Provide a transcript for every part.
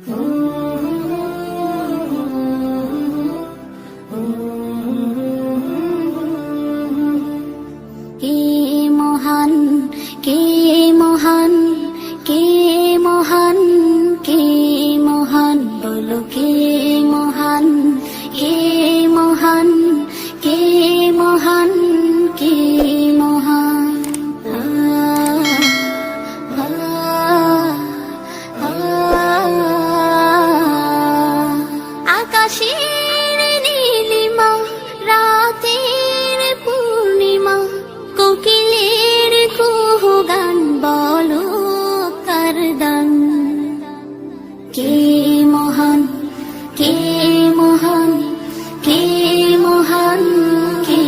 কে মহান কে আকাশের নীলিমা, রাতের পূর্ণিমা, কোকিলের কুহ গান বলো কার কে মহান কে মহান কে মহান কে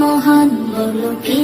মহান বলো কে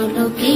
বলো কে